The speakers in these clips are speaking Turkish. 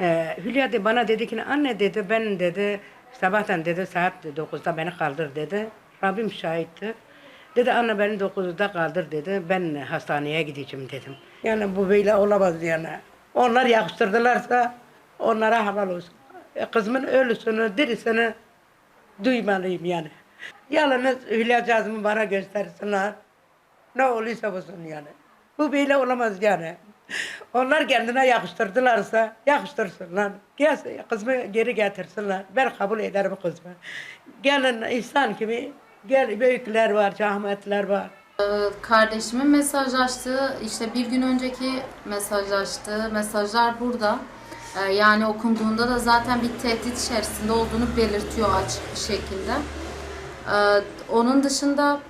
Ee, Hülya de bana dedi ki anne dedi ben dedi sabahtan dedi saat 9'da beni kaldır dedi. Rabbim şahitti. Dedi anne beni 9'da kaldır dedi. Ben hastaneye gideceğim dedim. Yani bu böyle olamaz yani. Onlar yakıştırdılarsa onlara haval olsun. E, Kızımın ölüsünü, dirisini duymalıyım yani. Yalnız Hülya Cazım'ı bana göstersinler. Ne olursa olsun yani. Bu böyle olamaz yani. Onlar kendine yakıştırdılarsa yakıştırsınlar. Gelsin, kızımı geri getirsinler. Ben kabul ederim kızımı. Gelin insan gibi gel büyükler var, rahmetler var. Kardeşimin mesajlaştığı, işte bir gün önceki mesajlaştığı mesajlar burada. Ee, Yani okunduğunda da zaten bir tehdit içerisinde olduğunu belirtiyor açık bir şekilde. Ee, Onun dışında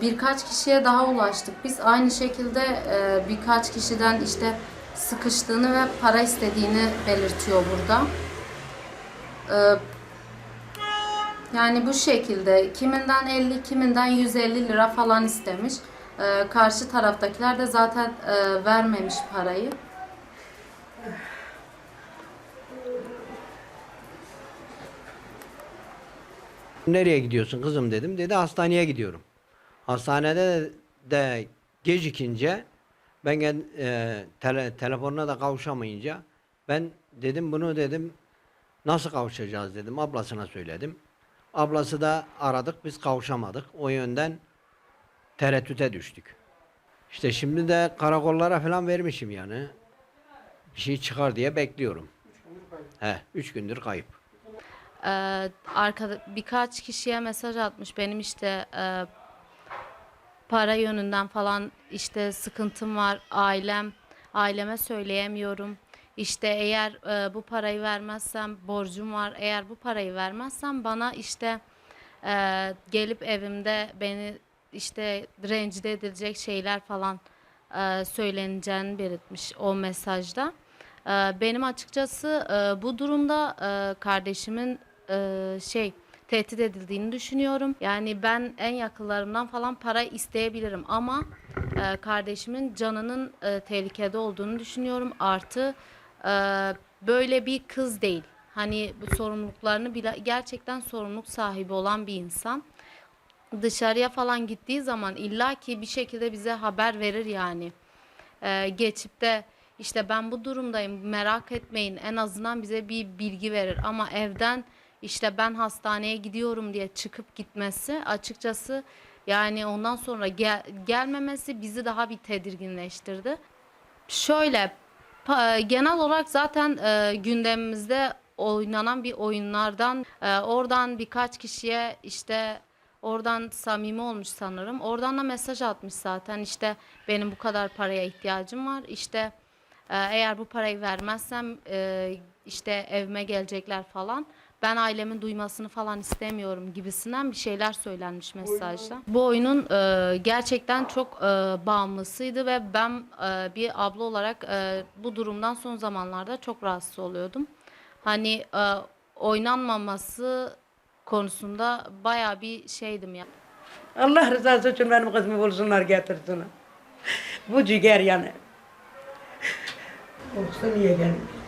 birkaç kişiye daha ulaştık. Biz aynı şekilde e, birkaç kişiden işte sıkıştığını ve para istediğini belirtiyor burada. Ee, yani bu şekilde kiminden 50, kiminden 150 lira falan istemiş. Ee, karşı taraftakiler de zaten e, vermemiş parayı. Nereye gidiyorsun kızım dedim. Dedi hastaneye gidiyorum. Hastanede de gecikince ben e, tele, telefonuna da kavuşamayınca ben dedim bunu dedim nasıl kavuşacağız dedim. Ablasına söyledim. Ablası da aradık biz kavuşamadık. O yönden tereddüte düştük. İşte şimdi de karakollara falan vermişim yani. Bir şey çıkar diye bekliyorum. He, üç gündür kayıp. Ee, arkada birkaç kişiye mesaj atmış. Benim işte e, para yönünden falan işte sıkıntım var. Ailem aileme söyleyemiyorum. İşte eğer e, bu parayı vermezsem borcum var. Eğer bu parayı vermezsem bana işte e, gelip evimde beni işte rencide edilecek şeyler falan e, söyleneceğini belirtmiş o mesajda. E, benim açıkçası e, bu durumda e, kardeşimin e, şey tehdit edildiğini düşünüyorum. Yani ben en yakınlarımdan falan para isteyebilirim ama e, kardeşimin canının e, tehlikede olduğunu düşünüyorum. Artı e, böyle bir kız değil. Hani bu sorumluluklarını bile gerçekten sorumluluk sahibi olan bir insan dışarıya falan gittiği zaman illaki bir şekilde bize haber verir yani. Ee, geçip de işte ben bu durumdayım merak etmeyin en azından bize bir bilgi verir ama evden işte ben hastaneye gidiyorum diye çıkıp gitmesi açıkçası yani ondan sonra gel- gelmemesi bizi daha bir tedirginleştirdi. Şöyle pa- genel olarak zaten e, gündemimizde oynanan bir oyunlardan e, oradan birkaç kişiye işte oradan samimi olmuş sanırım. Oradan da mesaj atmış zaten işte benim bu kadar paraya ihtiyacım var. İşte e, eğer bu parayı vermezsem e, işte evime gelecekler falan. Ben ailemin duymasını falan istemiyorum gibisinden bir şeyler söylenmiş mesajda. Bu oyunun e, gerçekten çok e, bağımlısıydı ve ben e, bir abla olarak e, bu durumdan son zamanlarda çok rahatsız oluyordum. Hani e, oynanmaması konusunda baya bir şeydim ya. Allah rızası için benim kızımı bulsunlar getirsinler. Bu ciğer yani. Olsa niye gelmiş?